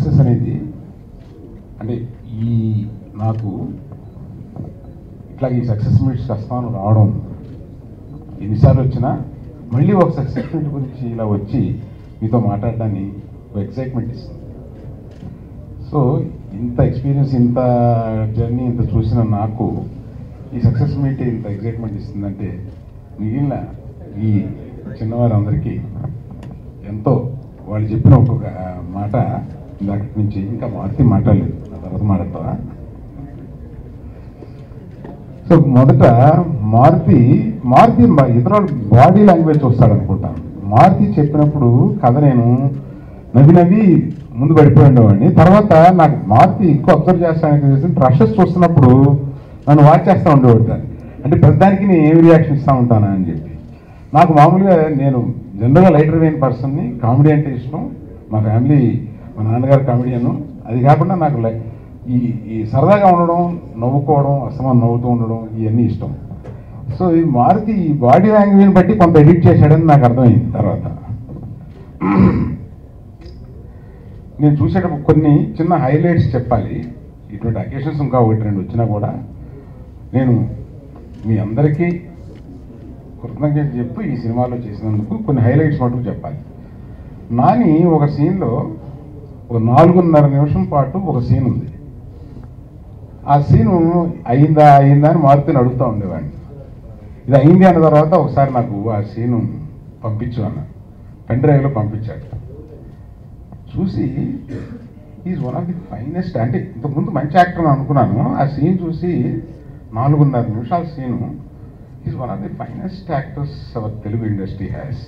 Success అనేది అంటే ఈ నాకు ఇట్లా ఈ సక్సెస్ మీట్స్ వస్తాను రావడం ఎన్నిసార్లు వచ్చినా మళ్ళీ ఒక సక్సెస్ మీట్ గురించి ఇలా వచ్చి మీతో మాట్లాడడాన్ని ఒక ఎక్సైట్మెంట్ ఇస్తుంది. సో ఇంత ఎక్స్పీరియన్స్ ఇంత జర్నీ ఇంత చూసిన నాకు ఈ సక్సెస్ మీట్ ఇంత ఎక్సైట్మెంట్ ఇస్తుందంటే మిగిలిన ఈ చిన్నవారందరికీ ఎంతో వాళ్ళు చెప్పిన ఒక్కొక్క మాట ఇందాక నుంచి ఇంకా మారుతి మాట్లాడలేదు. ఆ తర్వాత మాట్లాడతావా? సో మొదట మారుతి మారుతి ఇతర బాడీ లాంగ్వేజ్ చూస్తాడు అనుకుంటాను మారుతి చెప్పినప్పుడు కథ నేను నవ్వి నవ్వి ముందు పడిపోయి ఉండేవాడిని. తర్వాత నాకు మారుతి ఎక్కువ అబ్జర్వ్ చేస్తానికి రషెస్ చూస్తున్నప్పుడు నన్ను వాచ్ చేస్తూ ఉండేవాడు అంటే ప్రతిదానికి నేను ఏమి రియాక్షన్ ఇస్తూ ఉంటానా అని చెప్పి. నాకు మామూలుగా నేను జనరల్గా లైటర్ వేయిన పర్సన్ని కామెడీ అంటే ఇష్టం. మా ఫ్యామిలీ మా నాన్నగారు కామెడియన్ అది కాకుండా నాకు ఈ ఈ సరదాగా ఉండడం నవ్వుకోవడం అసమానం నవ్వుతూ ఉండడం ఇవన్నీ ఇష్టం. సో ఈ మారుతి ఈ బాడీ లాంగ్వేజ్ని బట్టి కొంత ఎడిట్ చేశాడని నాకు అర్థమైంది తర్వాత. నేను చూసేటప్పుడు కొన్ని చిన్న హైలైట్స్ చెప్పాలి. ఇటువంటి అకేషన్స్ ఇంకా ఒకటి రెండు వచ్చినా కూడా నేను మీ అందరికీ కృతజ్ఞత చెప్పి ఈ సినిమాలో చేసినందుకు కొన్ని హైలైట్స్ మటుకు చెప్పాలి. నాని ఒక సీన్లో ఒక నాలుగున్నర నిమిషం పాటు ఒక సీన్ ఉంది. ఆ సీను అయిందా అయిందా అని మారుతిని అడుగుతూ ఉండేవాడిని. ఇది అయింది అన్న తర్వాత ఒకసారి నాకు ఆ సీను పంపించు అన్న. పెన్ డ్రైవ్లో పంపించాడు. చూసి is one of the finest అంటే ఇంతకుముందు మంచి యాక్టర్ అనుకున్నాను. ఆ సీన్ చూసి నాలుగున్నర నిమిషాల scene is one of the finest actors our Telugu industry has